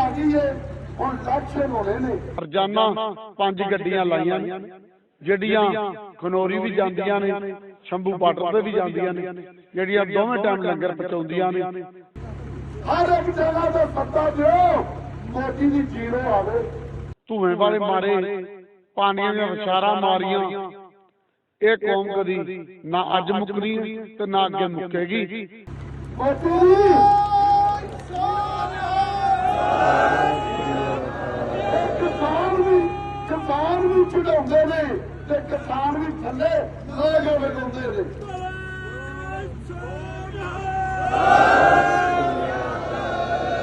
ਆ ਗਈ ਏ ਹੁਣ ਇਲੈਕਸ਼ਨ ਹੋਣੇ ਨੇ। ਰੋਜ਼ਾਨਾ ਪੰਜ ਗੱਡੀਆਂ ਲਾਈਆਂ ਨੇ ਜਿਹੜੀਆਂ ਖਨੋਰੀ ਵੀ ਜਾਂਦੀਆਂ ਨੇ ਸ਼ੰਭੂ ਬਾਰਡਰ ਤੇ ਵੀ ਜਾਂਦੀਆਂ ਨੇ ਜਿਹੜੀਆਂ ਦੋਵੇਂ ਟਾਈਮ ਲੰਗਰ ਪਹੁੰਚਾਉਂਦੀਆਂ ਨੇ। ਹਰ ਇੱਕ ਜਗ੍ਹਾ ਤੇ ਸੱਤਾ ਦਿਓ ਮੋਦੀ ਦੀ ਜੀਰੋ ਆਵੇ। ਧੂਏ ਵਾਲੇ ਮਾਰੇ ਪਾਣੀਆਂ ਦੀਆਂ ਵਿਚਾਰਾਂ ਮਾਰੀਆਂ। ਇਹ ਕੌਮ ਕਦੀ ਨਾ ਅੱਜ ਮੁੱਕਣੀ ਹੈ ਤੇ ਨਾ ਅੱਗੇ ਮੁੱਕੇਗੀ। ਮੋਦੀ! ਕਿਸਾਨ ਵੀ ਕਿਸਾਨ ਵੀ ਚੜਾਉਂਦੇ ਨੇ ਤੇ ਕਿਸਾਨ ਵੀ ਥੱਲੇ ਲੋਕ ਵਗਾਉਂਦੇ ਨੇ।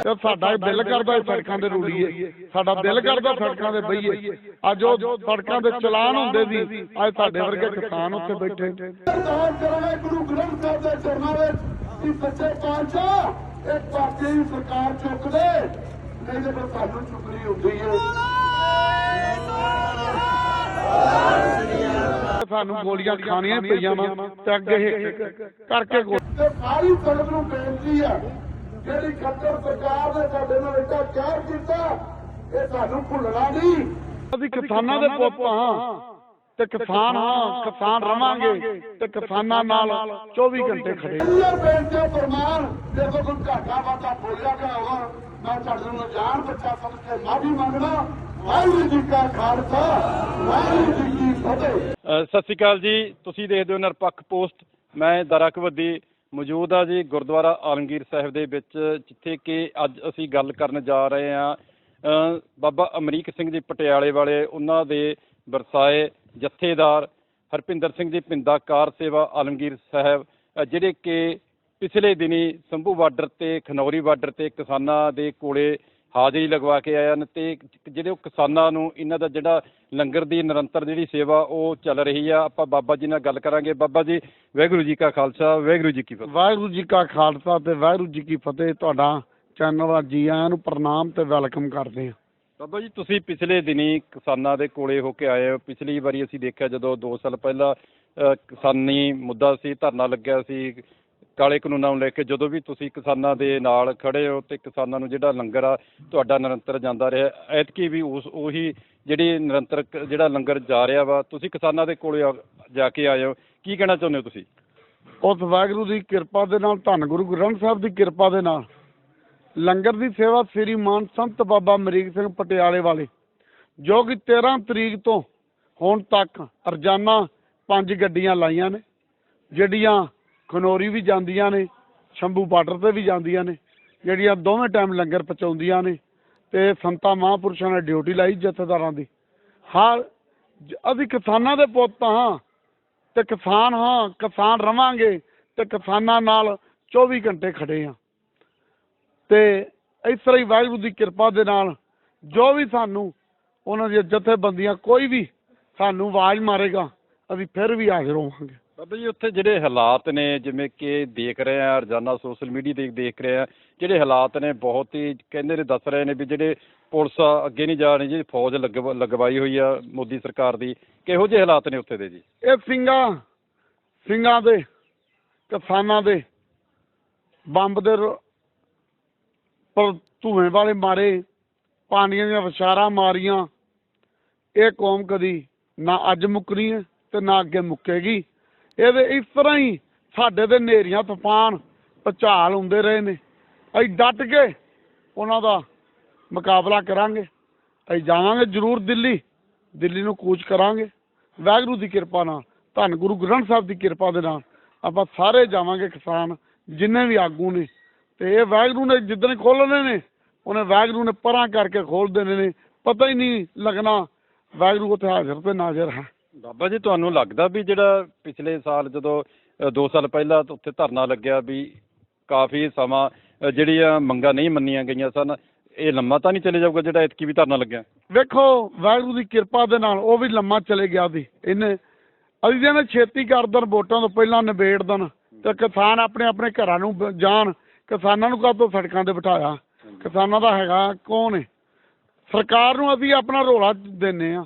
ਤੇ ਸਾਡਾ ਦਿਲ ਕਰਦਾ ਸੜਕਾਂ ਤੇ ਰੁਲੀਏ ਸਾਡਾ ਦਿਲ ਕਰਦਾ ਸੜਕਾਂ ਤੇ ਬਈਏ। ਅੱਜ ਉਹ ਸੜਕਾਂ ਤੇ ਚਲਾਨ ਹੁੰਦੇ ਸੀ ਅੱਜ ਸਾਡੇ ਵਰਗੇ ਕਿਸਾਨ ਉੱਥੇ ਬੈਠੇ। ਨੇ। ਅਰਦਾਸ ਕਰਾਂਗੇ ਗੁਰੂ ਗ੍ਰੰਥ ਸਾਹਿਬ ਦੇ ਚਰਨਾਂ ਵਿੱਚ ਕਿ ਸੱਚੇ ਪਾਤਸ਼ਾਹ ਇਹ ਪਾਰਟੀ ਦੀ ਸਰਕਾਰ ਚੁੱਕ ਦੇ ਨਹੀਂ ਤੇ ਫਿਰ ਸਾਨੂੰ ਚੁੱਕਣੀ ਹੁੰਦੀ ਹੈ। ਸਾਨੂੰ ਗੋਲੀਆਂ ਖਾਣੀਆਂ ਹੀ ਪਈਆਂ ਵਾ ਤੇ ਅੱਗੇ ਕਰਕੇ ਤੇ ਸਾਰੀ ਸੰਗਤ ਨੂੰ ਬੇਨਤੀ ਹੈ ਜਿਹੜੀ ਖੱਟਰ ਸਰਕਾਰ ਨੇ ਸਾਡੇ ਨਾਲ ਇੱਡਾ ਕਹਿਰ ਕੀਤਾ ਇਹ ਸਾਨੂੰ ਭੁੱਲਣਾ ਨਹੀਂ। ਅਸੀਂ ਕਿਸਾਨਾਂ ਦੇ ਪੁੱਤ ਹਾਂ। ਤੇ ਕਿਸਾਨ ਹਾਂ ਕਿਸਾਨ ਰਵਾਂਗੇ ਤੇ ਕਿਸਾਨਾਂ ਨਾਲ 24 ਘੰਟੇ ਖੜੇ। ਇੰਨੀਆਂ ਬੇਨਤੀਆਂ ਫਰਮਾਨ ਦੇਖੋ ਕੋਈ ਘਾਟਾ ਵਾਟਾ ਬੋਲਿਆ ਹੋਵਾ ਮੈਂ ਤੁਹਾਡੇ ਨੂੰ ਜਾਣ ਬੱਚਾ ਸਮਝ ਕੇ ਮਾਫੀ ਮੰਗਦਾ ਵਾਹਿਗੁਰੂ ਜੀ ਕਾ ਖਾਲਸਾ ਵਾਹਿਗੁਰੂ ਜੀ ਕੀ ਫਤਿਹ। ਸਤਿ ਸ਼੍ਰੀ ਅਕਾਲ ਜੀ ਤੁਸੀਂ ਦੇਖਦੇ ਹੋ ਨਿਰਪੱਖ ਪੋਸਟ ਮੈਂ ਦਰਕਵੱਦੀ ਮੌਜੂਦ ਆ ਜੀ ਗੁਰਦੁਆਰਾ ਆਲਮਗੀਰ ਸਾਹਿਬ ਦੇ ਵਿੱਚ ਜਿੱਥੇ ਕਿ ਅੱਜ ਅਸੀਂ ਗੱਲ ਕਰਨ ਜਾ ਰਹੇ ਹਾਂ। ਬਾਬਾ ਅਮਰੀਕ ਸਿੰਘ ਜੀ ਪਟਿਆਲੇ ਵਾਲੇ ਉਹਨਾਂ ਦੇ ਵਰਸਾਏ ਜਥੇਦਾਰ ਹਰਪਿੰਦਰ ਸਿੰਘ ਜੀ ਪਿੰਦਾ ਕਾਰ ਸੇਵਾ ਆਲਮਗੀਰ ਸਾਹਿਬ ਜਿਹੜੇ ਕਿ ਪਿਛਲੇ ਦਿਨੀ ਸੰਭੂ ਬਾਰਡਰ ਤੇ, ਖਨੌਰੀ ਬਾਰਡਰ ਤੇ ਕਿਸਾਨਾਂ ਦੇ ਕੋਲੇ ਹਾਜ਼ਰੀ ਲਗਵਾ ਕੇ ਆਏ ਹਨ ਤੇ ਜਿਹੜੇ ਉਹ ਕਿਸਾਨਾਂ ਨੂੰ ਇਹਨਾਂ ਦਾ ਜਿਹੜਾ ਲੰਗਰ ਦੀ ਨਿਰੰਤਰ ਜਿਹੜੀ ਸੇਵਾ ਉਹ ਚੱਲ ਰਹੀ ਆ, ਆਪਾਂ ਬਾਬਾ ਜੀ ਨਾਲ ਗੱਲ ਕਰਾਂਗੇ। ਬਾਬਾ ਜੀ, ਵਾਹਿਗੁਰੂ ਜੀ ਕਾ ਖਾਲਸਾ, ਵਾਹਿਗੁਰੂ ਜੀ ਕੀ ਫਤਿਹ। ਵਾਹਿਗੁਰੂ ਜੀ ਕਾ ਖਾਲਸਾ ਤੇ ਵਾਹਿਗੁਰੂ ਜੀ ਕੀ ਫਤਿਹ। ਤੁਹਾਡਾ ਚੈਨਲ ਦਾ ਜੀ ਆਇਆਂ ਨੂੰ ਪ੍ਰਣਾਮ ਤੇ ਵੈਲਕਮ ਕਰਦੇ ਹਾਂ। ਬਾਬਾ ਜੀ ਤੁਸੀਂ ਪਿਛਲੇ ਦਿਨੀ ਕਿਸਾਨਾਂ ਦੇ ਕੋਲੇ ਹੋ ਕੇ ਆਏ ਹੋ। ਪਿਛਲੀ ਵਾਰੀ ਅਸੀਂ ਦੇਖਿਆ ਜਦੋਂ 2 ਸਾਲ ਪਹਿਲਾਂ ਅ, ਕਿਸਾਨੀ ਮੁੱਦਾ ਸੀ ਧਰਨਾ ਲੱਗਿਆ ਸੀ ਕਾਲੇ ਕਾਨੂੰਨਾਂ ਨੂੰ ਲੈ ਕੇ। ਜਦੋਂ ਵੀ ਤੁਸੀਂ ਕਿਸਾਨਾਂ ਦੇ ਨਾਲ ਖੜੇ ਹੋ ਤੇ ਕਿਸਾਨਾਂ ਨੂੰ ਜਿਹੜਾ ਲੰਗਰ ਆ ਤੁਹਾਡਾ ਨਿਰੰਤਰ ਜਾਂਦਾ ਰਿਹਾ। ਐਤਕੀ ਵੀ ਉਸ ਉਹੀ ਜਿਹੜੀ ਨਿਰੰਤਰ ਕ- ਜਿਹੜਾ ਲੰਗਰ ਜਾ ਰਿਹਾ ਵਾ ਤੁਸੀਂ ਕਿਸਾਨਾਂ ਦੇ ਕੋਲੇ ਆ- ਜਾ ਕੇ ਆਏ ਹੋ। ਕੀ ਕਹਿਣਾ ਚਾਹੁੰਦੇ ਹੋ ਤੁਸੀਂ? ਉਸ ਵਾਹਿਗੁਰੂ ਦੀ ਕਿਰਪਾ ਦੇ ਨਾਲ ਧੰਨ ਗੁਰੂ ਗ੍ਰੰਥ ਸਾਹਿਬ ਦੀ ਕਿਰਪਾ ਦੇ ਨਾਲ। ਲੰਗਰ ਦੀ ਸੇਵਾ ਸ੍ਰੀ ਮਾਨ ਸੰਤ ਬਾਬਾ ਮਰੀਕ ਸਿੰਘ ਪਟਿਆਲੇ ਵਾਲੇ, ਜੋ ਕਿ 13 ਤਰੀਕ ਤੋਂ ਹੁਣ ਤੱਕ ਰੋਜ਼ਾਨਾ ਪੰਜ ਗੱਡੀਆਂ ਲਾਈਆਂ ਨੇ, ਜਿਹੜੀਆਂ ਖਨੋਰੀ ਵੀ ਜਾਂਦੀਆਂ ਨੇ, ਸ਼ੰਭੂ ਬਾਰਡਰ ਤੇ ਵੀ ਜਾਂਦੀਆਂ ਨੇ, ਜਿਹੜੀਆਂ ਦੋਵੇਂ ਟਾਈਮ ਲੰਗਰ ਪਹੁੰਚਾਉਂਦੀਆਂ ਨੇ ਤੇ ਸੰਤਾਂ ਮਹਾਂਪੁਰਸ਼ਾਂ ਨੇ ਡਿਊਟੀ ਲਾਈ ਜਥੇਦਾਰਾਂ ਦੀ। ਹਰ ਅਸੀਂ ਕਿਸਾਨਾਂ ਦੇ ਪੁੱਤ ਹਾਂ ਤੇ ਕਿਸਾਨ ਹਾਂ, ਕਿਸਾਨ ਰਵਾਂਗੇ ਤੇ ਕਿਸਾਨਾਂ ਨਾਲ 24 ਘੰਟੇ ਖੜੇ ਹਾਂ। ਤੇ ਇਸ ਤਰ੍ਹਾਂ ਹੀ ਵਾਹਿਗੁਰੂ ਦੀ ਕਿਰਪਾ ਦੇ ਨਾਲ ਜੋ ਵੀ ਸਾਨੂੰ ਉਹਨਾਂ ਦੀਆਂ ਜਥੇਬੰਦੀਆਂ ਕੋਈ ਵੀ ਸਾਨੂੰ ਆਵਾਜ਼ ਮਾਰੇਗਾ ਅਸੀਂ ਫਿਰ ਵੀ ਹਾਜ਼ਰ ਹੋਵਾਂਗੇ। ਬਾਬਾ ਜੀ ਉੱਥੇ ਜਿਹੜੇ ਹਾਲਾਤ ਨੇ ਜਿਵੇਂ ਕਿ ਦੇਖ ਰਹੇ ਆ ਰੋਜ਼ਾਨਾ ਸੋਸ਼ਲ ਮੀਡੀਆ ਤੇ ਦੇਖ ਰਹੇ ਆ ਜਿਹੜੇ ਹਾਲਾਤ ਨੇ ਬਹੁਤ ਹੀ ਕਹਿੰਦੇ ਨੇ ਦੱਸ ਰਹੇ ਨੇ ਵੀ ਜਿਹੜੇ ਪੁਲਿਸ ਅੱਗੇ ਨਹੀਂ ਜਾ ਰਹੀ ਜੀ ਫੌਜ ਲਗਵਾ- ਲਗਵਾਈ ਹੋਈ ਆ ਮੋਦੀ ਸਰਕਾਰ ਦੀ। ਕਿਹੋ ਜਿਹੇ ਹਾਲਾਤ ਨੇ ਉੱਥੇ ਦੇ ਜੀ? ਇਹ ਸਿੰਘਾਂ ਸਿੰਘਾਂ ਦੇ ਕਿਸਾਨਾਂ ਦੇ ਬੰਬ ਦੇ ਪਰ ਧੂਏ ਵਾਲੇ ਮਾਰੇ, ਪਾਣੀਆਂ ਦੀਆਂ ਵਿਚਾਰਾਂ ਮਾਰੀਆਂ। ਇਹ ਕੌਮ ਕਦੀ ਨਾ ਅੱਜ ਮੁੱਕਣੀ ਹੈ ਤੇ ਨਾ ਅੱਗੇ ਮੁੱਕੇਗੀ। ਇਹਦੇ ਇਸ ਤਰ੍ਹਾਂ ਹੀ ਸਾਡੇ ਤੇ ਨੇਰੀਆਂ ਤੂਫਾਨ, ਭੁਚਾਲ ਹੁੰਦੇ ਰਹੇ ਨੇ। ਅਸੀਂ ਡਟ ਕੇ ਉਹਨਾਂ ਦਾ ਮੁਕਾਬਲਾ ਕਰਾਂਗੇ। ਅਸੀਂ ਜਾਵਾਂਗੇ ਜ਼ਰੂਰ ਦਿੱਲੀ। ਦਿੱਲੀ ਨੂੰ ਕੂਚ ਕਰਾਂਗੇ। ਵਾਹਿਗੁਰੂ ਦੀ ਕਿਰਪਾ ਨਾਲ, ਧੰਨ ਗੁਰੂ ਗ੍ਰੰਥ ਸਾਹਿਬ ਦੀ ਕਿਰਪਾ ਦੇ ਨਾਲ ਆਪਾਂ ਸਾਰੇ ਜਾਵਾਂਗੇ ਕਿਸਾਨ, ਜਿੰਨੇ ਵੀ ਆਗੂ ਨੇ। ਤੇ ਇਹ ਵਾਹਿਗੁਰੂ ਨੇ ਜਿੱਦਣ ਖੋਲਣੇ ਨੇ ਉਹਨੇ ਵਾਹਿਗੁਰੂ ਨੇ ਪਰਾਂ ਕਰਕੇ ਖੋਲ ਦੇਣੇ ਨੇ। ਪਤਾ ਹੀ ਨਹੀਂ ਲੱਗਣਾ ਵਾਹਿਗੁਰੂ ਉੱਥੇ ਹਾਜ਼ਰ ਤੇ ਨਾਜ਼ਰ ਹੈ। ਬਾਬਾ ਜੀ ਤੁਹਾਨੂੰ ਲੱਗਦਾ ਵੀ ਜਿਹੜਾ ਪਿਛਲੇ ਸਾਲ ਜਦੋਂ 2 ਸਾਲ ਪਹਿਲਾਂ ਉੱਥੇ ਧਰਨਾ ਲੱਗਿਆ ਵੀ ਕਾਫੀ ਸਮਾਂ ਜਿਹੜੀਆਂ ਮੰਗਾਂ ਨਹੀਂ ਮੰਨੀਆਂ ਗਈਆਂ ਸਨ ਇਹ ਲੰਮਾ ਤਾਂ ਨਹੀਂ ਚਲੇ ਜਾਊਗਾ ਜਿਹੜਾ ਇਤਕੀ ਵੀ ਧਰਨਾ ਲੱਗਿਆ? ਵੇਖੋ ਵਾਹਿਗੁਰੂ ਦੀ ਕਿਰਪਾ ਦੇ ਨਾਲ ਉਹ ਵੀ ਲੰਮਾ ਚਲੇ ਗਿਆ ਸੀ ਇਹਨੇ ਅਸੀਂ ਜਿਹਨੇ ਛੇਤੀ ਕਰ ਵੋਟਾਂ ਤੋਂ ਪਹਿਲਾਂ ਨਿਬੇੜ ਦੇਣ ਤੇ ਕਿਸਾਨ ਆਪਣੇ ਆਪਣੇ ਘਰਾਂ ਨੂੰ ਜਾਣ। ਕਿਸਾਨਾਂ ਨੂੰ ਕਾਹਤੋਂ ਸੜਕਾਂ ਤੇ ਬਿਠਾਇਆ? ਕਿਸਾਨਾਂ ਦਾ ਹੈਗਾ ਕੌਣ ਹੈ ਸਰਕਾਰ ਨੂੰ ਅਸੀਂ ਆਪਣਾ ਰੋਲਾ ਦਿੰਨੇ ਆ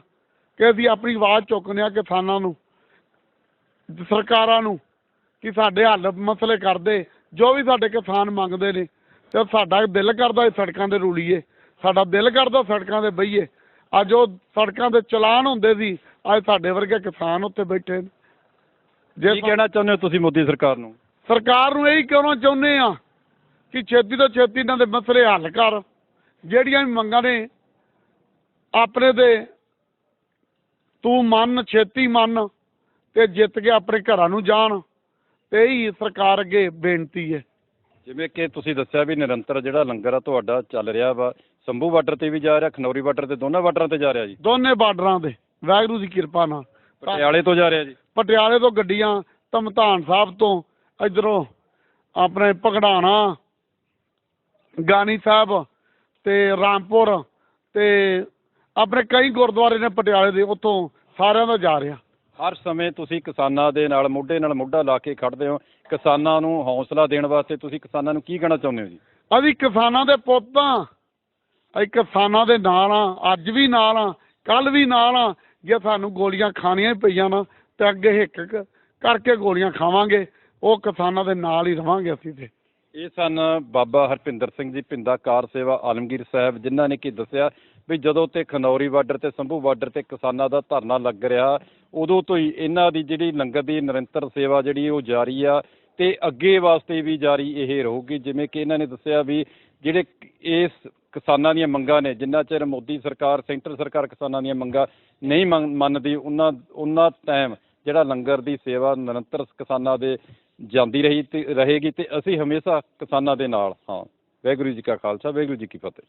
ਕਿ ਅਸੀਂ ਆਪਣੀ ਆਵਾਜ਼ ਚੁੱਕਨੇ ਆ ਕਿਸਾਨਾਂ ਨੂੰ ਸਰਕਾਰਾਂ ਨੂੰ ਕਿ ਸਾਡੇ ਹੱਲ ਮਸਲੇ ਕਰਦੇ ਜੋ ਵੀ ਸਾਡੇ ਕਿਸਾਨ ਮੰਗਦੇ ਨੇ ਤੇ ਸਾਡਾ ਦਿਲ ਕਰਦਾ ਸੜਕਾਂ ਤੇ ਰੁਲੀਏ ਸਾਡਾ ਦਿਲ ਕਰਦਾ ਸੜਕਾਂ ਤੇ ਬਈਏ। ਅੱਜ ਉਹ ਸੜਕਾਂ ਤੇ ਚਲਾਨ ਹੁੰਦੇ ਸੀ ਅੱਜ ਸਾਡੇ ਵਰਗੇ ਕਿਸਾਨ ਉੱਤੇ ਬੈਠੇ ਨੇ। ਜੇ ਕਹਿਣਾ ਚਾਹੁੰਦੇ ਹੋ ਤੁਸੀਂ ਮੋਦੀ ਸਰਕਾਰ ਨੂੰ? ਸਰਕਾਰ ਨੂੰ ਇਹੀ ਕਹਿਣਾ ਚਾਹੁੰਦੇ ਆ ਕਿ ਛੇਤੀ ਤੋਂ ਛੇਤੀ ਇਹਨਾਂ ਦੇ ਮਸਲੇ ਹੱਲ ਕਰ। ਜਿਹੜੀਆਂ ਵੀ ਮੰਗਾਂ ਨੇ ਆਪਣੇ ਤੇ ਤੂੰ ਮੰਨ ਛੇਤੀ ਮੰਨ ਤੇ ਜਿੱਤ ਕੇ ਆਪਣੇ ਘਰਾਂ ਨੂੰ ਜਾਣ। ਤੇ ਇਹੀ ਸਰਕਾਰ ਅੱਗੇ ਬੇਨਤੀ ਹੈ। ਜਿਵੇਂ ਕਿ ਤੁਸੀਂ ਦੱਸਿਆ ਵੀ ਨਿਰੰਤਰ ਜਿਹੜਾ ਲੰਗਰ ਆ ਤੁਹਾਡਾ ਚੱਲ ਰਿਹਾ ਵਾ ਸੰਭੂ ਬਾਰਡਰ ਤੇ ਵੀ ਜਾ ਰਿਹਾ ਖਨੌਰੀ ਬਾਰਡਰ ਤੇ ਦੋਨਾਂ ਬਾਰਡਰਾਂ ਤੇ ਜਾ ਰਿਹਾ ਜੀ? ਦੋਨੇ ਬਾਰਡਰਾਂ ਦੇ ਵਾਹਿਗੁਰੂ ਦੀ ਕਿਰਪਾ ਨਾਲ। ਪਟਿਆਲੇ ਤੋਂ ਜਾ ਰਿਹਾ ਜੀ? ਪਟਿਆਲੇ ਤੋਂ ਗੱਡੀਆਂ ਧਮਧਾਨ ਸਾਹਿਬ ਤੋਂ ਇਧਰੋਂ ਆਪਣੇ ਪਕੜਾਣਾ ਗਾਨੀ ਸਾਹਿਬ ਤੇ ਰਾਮਪੁਰ ਤੇ ਆਪਣੇ ਕਈ ਗੁਰਦੁਆਰੇ ਨੇ ਪਟਿਆਲੇ ਦੇ ਉੱਥੋਂ ਸਾਰਿਆਂ ਦਾ ਜਾ ਰਿਹਾ। ਹਰ ਸਮੇਂ ਤੁਸੀਂ ਕਿਸਾਨਾਂ ਦੇ ਨਾਲ ਮੋਢੇ ਨਾਲ ਮੋਢਾ ਲਾ ਕੇ ਖੜਦੇ ਹੋ। ਕਿਸਾਨਾਂ ਨੂੰ ਹੌਸਲਾ ਦੇਣ ਵਾਸਤੇ ਤੁਸੀਂ ਕਿਸਾਨਾਂ ਨੂੰ ਕੀ ਕਹਿਣਾ ਚਾਹੁੰਦੇ ਹੋ ਜੀ? ਅਸੀਂ ਕਿਸਾਨਾਂ ਦੇ ਪੁੱਤ ਆ ਅਸੀਂ ਕਿਸਾਨਾਂ ਦੇ ਨਾਲ ਆ ਅੱਜ ਵੀ ਨਾਲ ਆ ਕੱਲ ਵੀ ਨਾਲ ਆ ਜੇ ਸਾਨੂੰ ਗੋਲੀਆਂ ਖਾਣੀਆਂ ਹੀ ਪਈਆਂ ਨਾ ਤੇ ਅੱਗੇ ਹਿੱਕ ਕਰਕੇ ਗੋਲੀਆਂ ਖਾਵਾਂਗੇ। ਉਹ ਕਿਸਾਨਾਂ ਦੇ ਨਾਲ ਹੀ ਰਵਾਂਗੇ ਅਸੀਂ ਤੇ। ਇਹ ਸਨ ਬਾਬਾ ਹਰਪਿੰਦਰ ਸਿੰਘ ਜੀ ਪਿੰਦਾ ਕਾਰ ਸੇਵਾ, ਆਲਮਗੀਰ ਸਾਹਿਬ, ਜਿਨ੍ਹਾਂ ਨੇ ਕੀ ਦੱਸਿਆ ਵੀ ਜਦੋਂ ਤੇ ਖਨੌਰੀ ਬਾਰਡਰ ਤੇ ਸੰਭੂ ਬਾਰਡਰ ਤੇ ਕਿਸਾਨਾਂ ਦਾ ਧਰਨਾ ਲੱਗ ਰਿਹਾ, ਉਦੋਂ ਤੋਂ ਹੀ ਇਹਨਾਂ ਦੀ ਜਿਹੜੀ ਲੰਗਰ ਦੀ ਨਿਰੰਤਰ ਸੇਵਾ ਜਿਹੜੀ ਉਹ ਜਾਰੀ ਆ ਤੇ ਅੱਗੇ ਵਾਸਤੇ ਵੀ ਜਾਰੀ ਇਹ ਰਹੂਗੀ, ਜਿਵੇਂ ਕਿ ਇਹਨਾਂ ਨੇ ਦੱਸਿਆ ਵੀ ਜਿਹੜੇ ਇਸ ਕਿਸਾਨਾਂ ਦੀਆਂ ਮੰਗਾਂ ਨੇ, ਜਿੰਨਾ ਚਿਰ ਮੋਦੀ ਸਰਕਾਰ, ਸੈਂਟਰ ਸਰਕਾਰ ਕਿਸਾਨਾਂ ਦੀਆਂ ਮੰਗਾਂ ਨਹੀਂ ਮੰਨ- ਮੰਨਦੀ, ਉਹਨਾਂ ਉਹਨਾਂ ਟਾਈਮ ਜਿਹੜਾ ਲੰਗਰ ਦੀ ਸੇਵਾ ਨਿਰੰਤਰ ਕਿਸਾਨਾਂ ਦੇ ਜਾਂਦੀ ਰਹੀ ਤੇ, ਰਹੇਗੀ ਤੇ ਅਸੀਂ ਹਮੇਸ਼ਾ ਕਿਸਾਨਾਂ ਦੇ ਨਾਲ, ਹਾਂ। ਵਾਹਿਗੁਰੂ ਜੀ ਕਾ ਖਾਲਸਾ, ਵਾਹਿਗੁਰੂ ਜੀ ਕੀ ਫਤਿਹ।